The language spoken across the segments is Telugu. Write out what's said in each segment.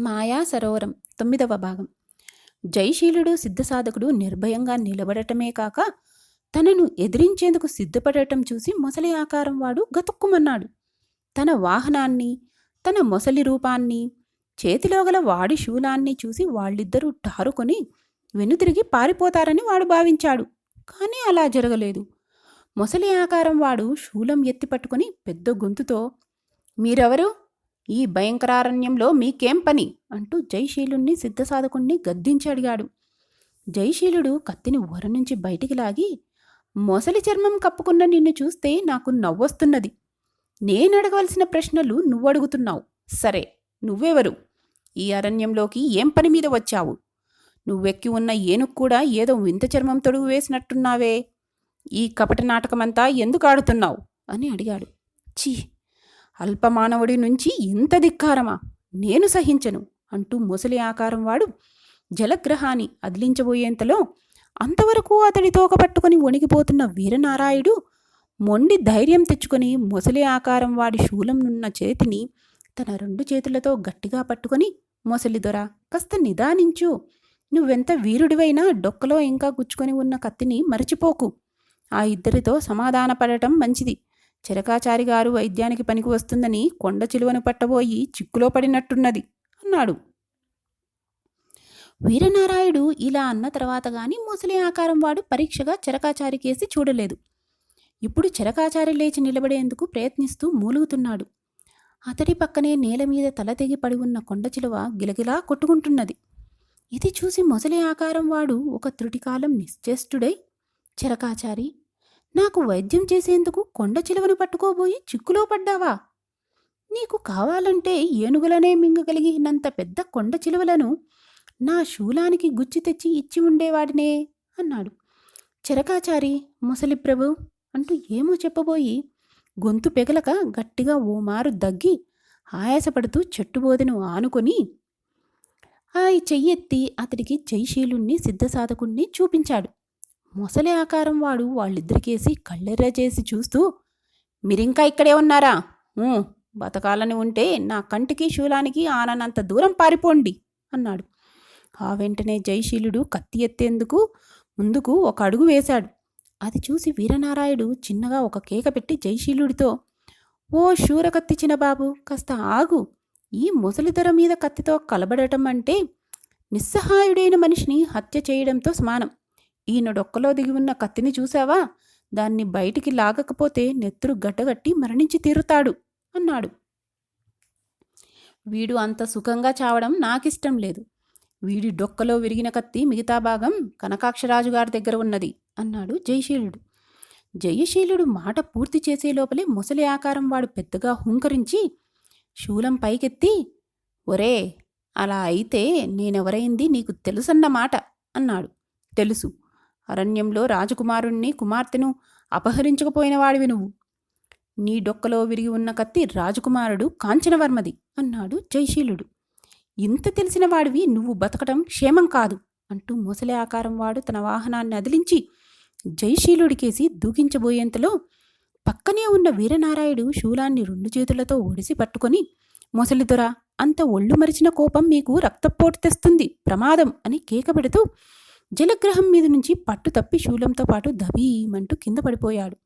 మాయా సరోవరం తొమ్మిదవ భాగం. జయశీలుడు సిద్ధసాధకుడు నిర్భయంగా నిలబడటమే కాక తనను ఎదిరించేందుకు సిద్ధపడటం చూసి మొసలి ఆకారం వాడు గతుక్కుమన్నాడు. తన వాహనాన్ని తన మొసలి రూపాన్ని చేతిలో గల వాడి శూలాన్ని చూసి వాళ్ళిద్దరూ టారుకొని వెనుతిరిగి పారిపోతారని వాడు భావించాడు. కానీ అలా జరగలేదు. మొసలి ఆకారం వాడు శూలం ఎత్తి పట్టుకొని పెద్ద గొంతుతో మీరెవరు? ఈ భయంకరారణ్యంలో మీకేం పని? అంటూ జయశీలుణ్ణి సిద్ధసాధకుణ్ణి గద్దించి అడిగాడు. జయశీలుడు కత్తిని ఊర నుంచి బయటికి లాగి మొసలి చర్మం కప్పుకున్న నిన్ను చూస్తే నాకు నవ్వొస్తున్నది. నేను అడగవలసిన ప్రశ్నలు నువ్వడుగుతున్నావు సరే నువ్వెవరు? ఈ అరణ్యంలోకి ఏం పని మీద వచ్చావు? నువ్వెక్కి ఉన్న ఏనుగు కూడా ఏదో వింత చర్మం తొడుగు వేసినట్టున్నావే. ఈ కపట నాటకమంతా ఎందుకు ఆడుతున్నావు? అని అడిగాడు. ఛీ అల్పమానవుడి నుంచి ఇంత ధిక్కారమా? నేను సహించను అంటూ ముసలి ఆకారం వాడు జలగ్రహాన్ని అదిలించబోయేంతలో అంతవరకు అతడి తోక పట్టుకుని వణిగిపోతున్న వీరనారాయుడు మొండి ధైర్యం తెచ్చుకొని మొసలి ఆకారం వాడి శూలంనున్న చేతిని తన రెండు చేతులతో గట్టిగా పట్టుకొని మొసలి దొర కాస్త నిదానించు. నువ్వెంత వీరుడివైనా డొక్కలో ఇంకా గుచ్చుకొని ఉన్న కత్తిని మరచిపోకు. ఆ ఇద్దరితో సమాధానపడటం మంచిది. చిరకాచారి గారు వైద్యానికి పనికి వస్తుందని కొండ చిలువను పట్టబోయి చిక్కులో పడినట్టున్నది అన్నాడు. వీరనారాయుడు ఇలా అన్న తర్వాత గాని ముసలి ఆకారం వాడు పరీక్షగా చిరకాచారి కేసి చూడలేదు. ఇప్పుడు చిరకాచారి లేచి నిలబడేందుకు ప్రయత్నిస్తూ మూలుగుతున్నాడు. అతడి పక్కనే నేల మీద తల తెగి పడి ఉన్న కొండ చిలువ గిలగిలా కొట్టుకుంటున్నది. ఇది చూసి మొసలి ఆకారం వాడు ఒక త్రుటికాలం నిశ్చేష్టుడై చిరకాచారి నాకు వైద్యం చేసేందుకు కొండ చిలువను పట్టుకోబోయి చిక్కులో పడ్డావా? నీకు కావాలంటే ఏనుగులనే మింగగలిగినంత పెద్ద కొండ చిలువలను నా శూలానికి గుచ్చి తెచ్చి ఇచ్చి ఉండేవాడినే అన్నాడు. చిరకాచారి ముసలి ప్రభు! అంటూ ఏమో చెప్పబోయి గొంతు పెగలక గట్టిగా ఓ మారు దగ్గి ఆయాసపడుతూ చెట్టుబోదెను ఆనుకొని ఆ చెయ్యెత్తి అతడికి జైశీలుణ్ణి సిద్ధసాధకుణ్ణి చూపించాడు. మొసలి ఆకారం వాడు వాళ్ళిద్దరికేసి కళ్ళెర్ర చేసి చూస్తూ మీరింకా ఇక్కడే ఉన్నారా? బతకాలని ఉంటే నా కంటికి శూలానికి ఆననంత దూరం పారిపోండి అన్నాడు. ఆ వెంటనే జయశీలుడు కత్తి ఎత్తేందుకు ముందుకు ఒక అడుగు వేశాడు. అది చూసి వీరనారాయుడు చిన్నగా ఒక కేక పెట్టి జయశీలుడితో ఓ శూర కత్తిచిన చిన్నబాబు కాస్త ఆగు. ఈ ముసలిదొర మీద కత్తితో కలబడటం అంటే నిస్సహాయుడైన మనిషిని హత్య చేయడంతో సమానం. ఈయన డొక్కలో దిగి ఉన్న కత్తిని చూశావా? దాన్ని బయటికి లాగకపోతే నెత్తురు గడ్డగట్టి మరణించి తీరుతాడు అన్నాడు. వీడు అంత సుఖంగా చావడం నాకిష్టం లేదు. వీడి డొక్కలో విరిగిన కత్తి మిగతా భాగం కనకాక్షరాజు గారి దగ్గర ఉన్నది అన్నాడు జయశీలుడు. జయశీలుడు మాట పూర్తి చేసే లోపలే ముసలి ఆకారం వాడు పెద్దగా హుంకరించి శూలం పైకెత్తి ఒరే అలా అయితే నేనెవరైంది నీకు తెలుసన్నమాట అన్నాడు. తెలుసు. అరణ్యంలో రాజకుమారుణ్ణి కుమార్తెను అపహరించకపోయిన వాడివి నువ్వు. నీ డొక్కలో విరిగి ఉన్న కత్తి రాజకుమారుడు కాంచనవర్మది అన్నాడు జయశీలుడు. ఇంత తెలిసిన వాడివి నువ్వు బతకటం క్షేమం కాదు అంటూ మొసలి ఆకారం వాడు తన వాహనాన్ని అదిలించి జయశీలుడికేసి దూకించబోయేంతలో పక్కనే ఉన్న వీరనారాయుడు శూలాన్ని రెండు చేతులతో ఒడిసి పట్టుకొని ముసలిదొరా అంత ఒళ్ళు మరిచిన కోపం మీకు రక్తపోటు తెస్తుంది ప్రమాదం అని కేకబెడుతూ జలగ్రహం మీద నుంచి పట్టు తప్పి శూలంతో పాటు దబీమంటూ కింద పడిపోయాడు.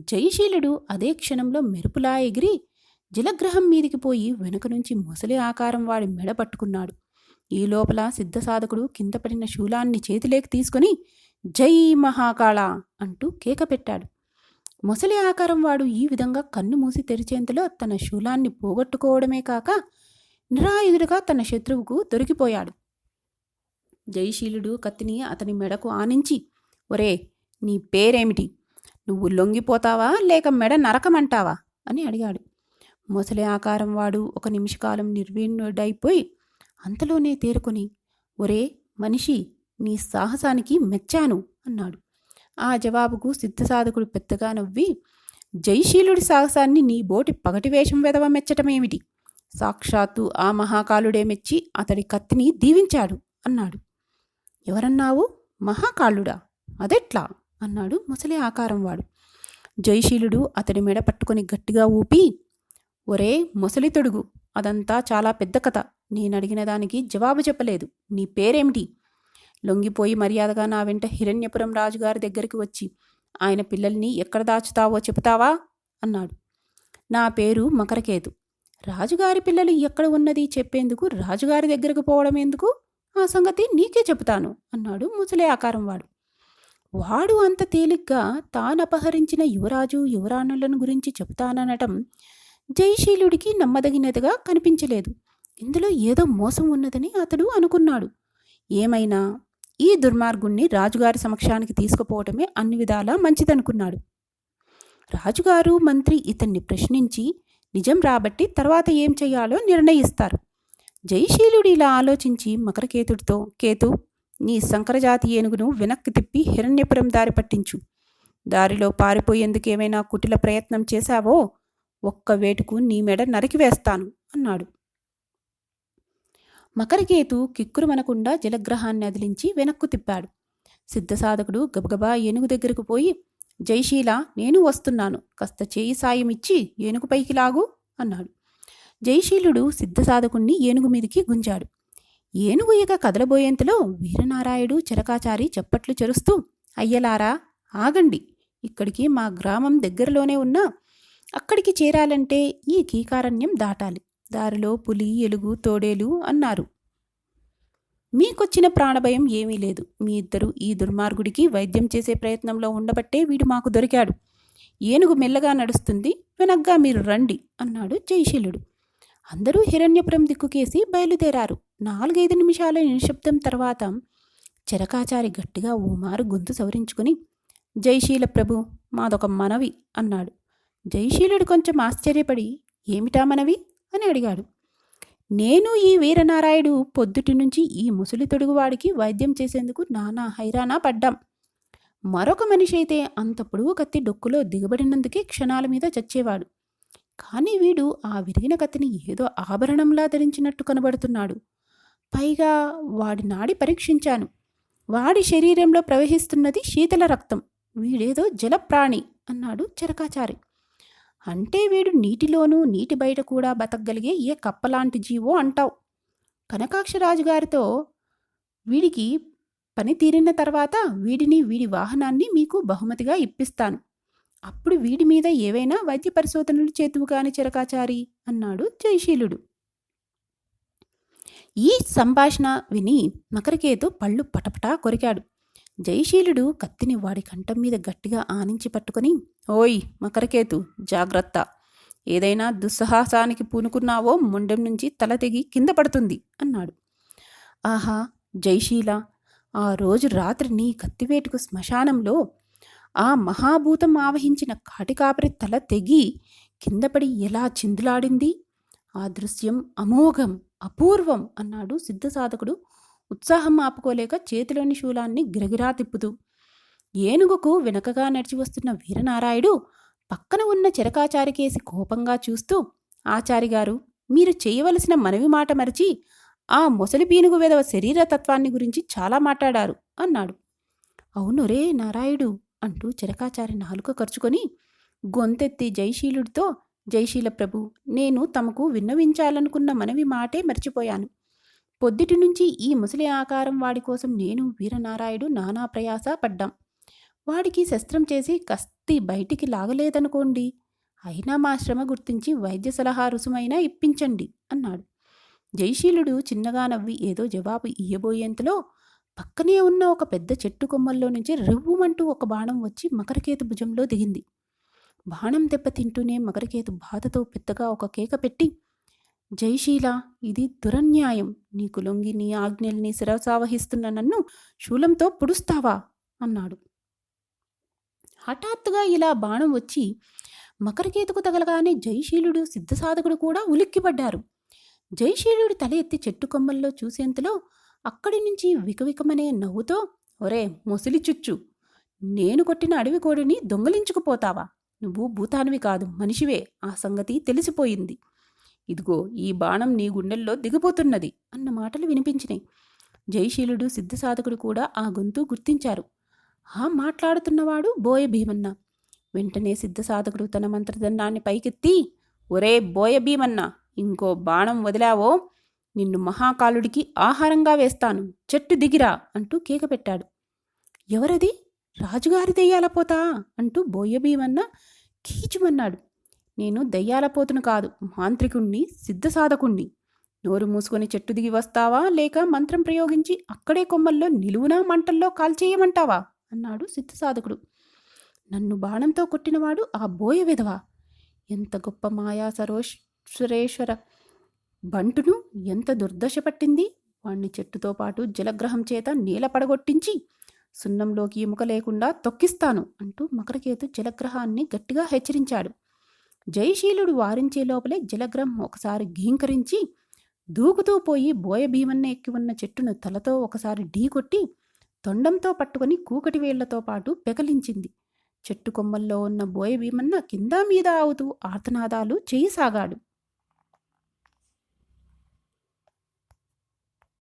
జయశీలుడు అదే క్షణంలో మెరుపులా ఎగిరి జలగ్రహం మీదికి పోయి వెనుక నుంచి మొసలి ఆకారం వాడి మెడ పట్టుకున్నాడు. ఈ లోపల సిద్ధసాధకుడు కింద పడిన శూలాన్ని చేతిలోకి తీసుకుని జై మహాకాళ అంటూ కేక పెట్టాడు. మొసలి ఆకారం వాడు ఈ విధంగా కన్ను మూసి తెరిచేంతలో తన శూలాన్ని పోగొట్టుకోవడమే కాక నిరాయుధుడుగా తన శత్రువుకు దొరికిపోయాడు. జయశీలుడు కత్తిని అతని మెడకు ఆనించి ఒరే నీ పేరేమిటి? నువ్వు లొంగిపోతావా లేక మెడ నరకమంటావా? అని అడిగాడు. మొసలి ఆకారం వాడు ఒక నిమిషకాలం నిర్వీణుడైపోయి అంతలోనే తేరుకొని ఒరే మనిషి నీ సాహసానికి మెచ్చాను అన్నాడు. ఆ జవాబుకు సిద్ధసాధకుడు పెద్దగా నవ్వి జయశీలుడి సాహసాన్ని నీ బోటి పగటి వేషం వెదవ మెచ్చటమేమిటి సాక్షాత్తు ఆ మహాకాలుడే మెచ్చి అతడి కత్తిని దీవించాడు అన్నాడు. ఎవరన్నావు? మహాకాళుడా. అదెట్లా? అన్నాడు ముసలి ఆకారం వాడు జయశీలుడు అతడి మెడ పట్టుకొని గట్టిగా ఊపి ఒరే ముసలి తొడుగు అదంతా చాలా పెద్ద కథ. నేను అడిగిన దానికి జవాబు చెప్పలేదు. నీ పేరేమిటి? లొంగిపోయి మర్యాదగా నా వెంట హిరణ్యపురం రాజుగారి దగ్గరికి వచ్చి ఆయన పిల్లల్ని ఎక్కడ దాచుతావో చెబుతావా? అన్నాడు. నా పేరు మకరకేతు. రాజుగారి పిల్లలు ఎక్కడ ఉన్నది చెప్పేందుకు? రాజుగారి దగ్గరకు పోవడం ఎందుకు ఆ సంగతి నీకే చెబుతాను అన్నాడు ముసలి ఆకారం వాడు. వాడు అంత తేలిగ్గా తానపహరించిన యువరాజు యువరాణులను గురించి చెబుతాననటం జయశీలుడికి నమ్మదగినదిగా కనిపించలేదు. ఇందులో ఏదో మోసం ఉన్నదని అతడు అనుకున్నాడు. ఏమైనా ఈ దుర్మార్గుణ్ణి రాజుగారి సమక్షానికి తీసుకుపోవటమే అన్ని విధాలా మంచిదనుకున్నాడు. రాజుగారు మంత్రి ఇతన్ని ప్రశ్నించి నిజం రాబట్టి తర్వాత ఏం చేయాలో నిర్ణయిస్తారు. జయశీలుడు ఇలా ఆలోచించి మకరకేతుడితో కేతు నీ సంకరజాతి ఏనుగును వెనక్కి తిప్పి హిరణ్యపురం దారి పట్టించు. దారిలో పారిపోయేందుకు ఏమైనా కుటిల ప్రయత్నం చేశావో ఒక్క వేటుకు నీ మెడ నరికివేస్తాను అన్నాడు. మకరకేతు కిక్కురుమనకుండా జలగ్రహాన్ని అదిలించి వెనక్కు తిప్పాడు. సిద్ధసాధకుడు గబగబా ఏనుగు దగ్గరకు పోయి జైశీల నేను వస్తున్నాను. కాస్త చేయి సాయం ఇచ్చి ఏనుగు పైకి లాగు అన్నాడు. జయశీలుడు సిద్ధసాధకుణ్ణి ఏనుగు మీదికి గుంజాడు. ఏనుగు ఇక కదలబోయేంతలో వీరనారాయుడు చిరకాచారి చప్పట్లు చెరుస్తూ అయ్యలారా ఆగండి. ఇక్కడికి మా గ్రామం దగ్గరలోనే ఉన్నా అక్కడికి చేరాలంటే ఈ కీకారణ్యం దాటాలి. దారిలో పులి ఎలుగు తోడేలు అన్నారు. మీకొచ్చిన ప్రాణభయం ఏమీ లేదు. మీ ఇద్దరు ఈ దుర్మార్గుడికి వైద్యం చేసే ప్రయత్నంలో ఉండబట్టే వీడు మాకు దొరికాడు. ఏనుగు మెల్లగా నడుస్తుంది వెనగ్గా మీరు రండి అన్నాడు జయశీలుడు. అందరూ హిరణ్యపురం దిక్కుకేసి బయలుదేరారు. నాలుగైదు నిమిషాల నిశ్శబ్దం తర్వాత చెరకాచారి గట్టిగా ఓమారు గొంతు సవరించుకుని జయశీల ప్రభు మాదొక మనవి అన్నాడు. జయశీలుడు కొంచెం ఆశ్చర్యపడి ఏమిటా మనవి? అని అడిగాడు. నేను ఈ వీరనారాయుడు పొద్దుటి నుంచి ఈ ముసలి తొడుగువాడికి వైద్యం చేసేందుకు నానా హైరానా పడ్డాం. మరొక మనిషి అయితే అంత పొడుగు కత్తి డొక్కులో దిగబడినందుకే క్షణాల మీద చచ్చేవాడు. కానీ వీడు ఆ విరిగిన కత్తిని ఏదో ఆభరణంలా ధరించినట్టు కనబడుతున్నాడు. పైగా వాడి నాడి పరీక్షించాను. వాడి శరీరంలో ప్రవహిస్తున్నది శీతల రక్తం. వీడేదో జలప్రాణి అన్నాడు చరకాచారి. అంటే వీడు నీటిలోనూ నీటి బయట కూడా బతకగలిగే ఏ కప్పలాంటి జీవో అంటావు? కనకాక్షరాజు గారితో వీడికి పని తీరిన తర్వాత వీడిని వీడి వాహనాన్ని మీకు బహుమతిగా ఇప్పిస్తాను. అప్పుడు వీడి మీద ఏవైనా వైద్య పరిశోధనలు చేతువు కాని చిరకాచారి అన్నాడు జయశీలుడు. ఈ సంభాషణ విని మకరకేతు పళ్ళు పటపటా కొరికాడు. జయశీలుడు కత్తిని వాడి కంఠం మీద గట్టిగా ఆనించి పట్టుకొని ఓయ్ మకరకేతు జాగ్రత్త. ఏదైనా దుస్సాహసానికి పూనుకున్నావో ముండెం నుంచి తల తెగి కింద పడుతుంది అన్నాడు. ఆహా జైశీల ఆ రోజు రాత్రి నీ కత్తివేటుకు శ్మశానంలో ఆ మహాభూతం ఆవహించిన కాటికాపరి తల తెగి కిందపడి ఎలా చిందులాడింది? ఆ దృశ్యం అమోఘం అపూర్వం అన్నాడు సిద్ధసాధకుడు ఉత్సాహం ఆపుకోలేక చేతిలోని శూలాన్ని గిరగిరా తిప్పుతూ ఏనుగుకు వెనకగా నడిచి వస్తున్న వీరనారాయుడు పక్కన ఉన్న చెరకాచారికేసి కోపంగా చూస్తూ ఆచారిగారు మీరు చేయవలసిన మనవి మాట మరిచి ఆ మొసలి పీనుగు వెదవ శరీరతత్వాన్ని గురించి చాలా మాట్లాడారు అన్నాడు. అవును రే నారాయుడు అంటూ చిరకాచారి నాలుక ఖర్చుకొని గొంతెత్తి జైశీలుడితో జైశీల ప్రభు నేను తమకు విన్నవించాలనుకున్న మనవి మాటే మర్చిపోయాను. పొద్దుటి నుంచి ఈ ముసలి ఆకారం వాడి కోసం నేను వీరనారాయుడు నానా ప్రయాస పడ్డాం. వాడికి శస్త్రం చేసి కస్తి బయటికి లాగలేదనుకోండి. అయినా మా శ్రమ గుర్తించి వైద్య సలహా రుసుమైనా ఇప్పించండి అన్నాడు. జయశీలుడు చిన్నగా నవ్వి ఏదో జవాబు ఇయ్యబోయేంతలో పక్కనే ఉన్న ఒక పెద్ద చెట్టు కొమ్మల్లో నుంచి రివ్వుమంటూ ఒక బాణం వచ్చి మకరకేతు భుజంలో దిగింది. బాణం దెబ్బతింటూనే మకరకేతు బాధతో పెద్దగా ఒక కేక పెట్టి జయశీల ఇది దురన్యాయం. నీకు లొంగి నీ ఆజ్ఞల్ని శిరసావహిస్తున్న నన్ను శూలంతో పుడుస్తావా? అన్నాడు. హఠాత్తుగా ఇలా బాణం వచ్చి మకరకేతుకు తగలగానే జయశీలుడు సిద్ధసాధకుడు కూడా ఉలిక్కిపడ్డారు. జయశీలుడు తల ఎత్తి చెట్టు కొమ్మల్లో చూసేంతలో అక్కడి నుంచి వికవికమనే నవ్వుతో ఒరే ముసలి చుచ్చు నేను కొట్టిన అడవి కోడిని దొంగలించుకుపోతావా? నువ్వు భూతానివి కాదు మనిషివే. ఆ సంగతి తెలిసిపోయింది. ఇదిగో ఈ బాణం నీ గుండెల్లో దిగిపోతున్నది అన్న మాటలు వినిపించినాయి. జయశీలుడు సిద్ధసాధకుడు కూడా ఆ గొంతు గుర్తించారు. ఆ మాట్లాడుతున్నవాడు బోయ భీమన్న. వెంటనే సిద్ధసాధకుడు తన మంత్రదండాన్ని పైకెత్తి ఒరే బోయ భీమన్న ఇంకో బాణం వదిలావో నిన్ను మహాకాలుడికి ఆహారంగా వేస్తాను. చెట్టు దిగిరా అంటూ కేక పెట్టాడు ఎవరది? రాజుగారి దెయ్యాల పోతా అంటూ బోయబీమన్న కీచుమన్నాడు. నేను దెయ్యాల పోతును కాదు మాంత్రికుణ్ణి సిద్ధసాధకుణ్ణి. నోరు మూసుకొని చెట్టు దిగి వస్తావా? లేక మంత్రం ప్రయోగించి అక్కడే కొమ్మల్లో నిలువునా మంటల్లో కాల్చేయమంటావా? అన్నాడు సిద్ధసాధకుడు. నన్ను బాణంతో కొట్టినవాడు ఆ బోయ విధవా ఎంత గొప్ప మాయా సరోశ్వరేశ్వర బంటును ఎంత దుర్దశ పట్టింది? వాణ్ణి చెట్టుతో పాటు జలగ్రహం చేత నేల పడగొట్టించి సున్నంలోకి ఎముక లేకుండా తొక్కిస్తాను అంటూ మకరకేతు జలగ్రహాన్ని గట్టిగా హెచ్చరించాడు. జయశీలుడు వారించే లోపలే జలగ్రహం ఒకసారి ఘీంకరించి దూకుతూ పోయి బోయ భీమన్న ఎక్కి ఉన్న చెట్టును తలతో ఒకసారి ఢీకొట్టి తొండంతో పట్టుకొని కూకటి వేళ్ళతో పాటు పెకలించింది. చెట్టు కొమ్మల్లో ఉన్న బోయ భీమన్న కింద మీద ఆవుతూ ఆర్తనాదాలు చేయసాగాడు.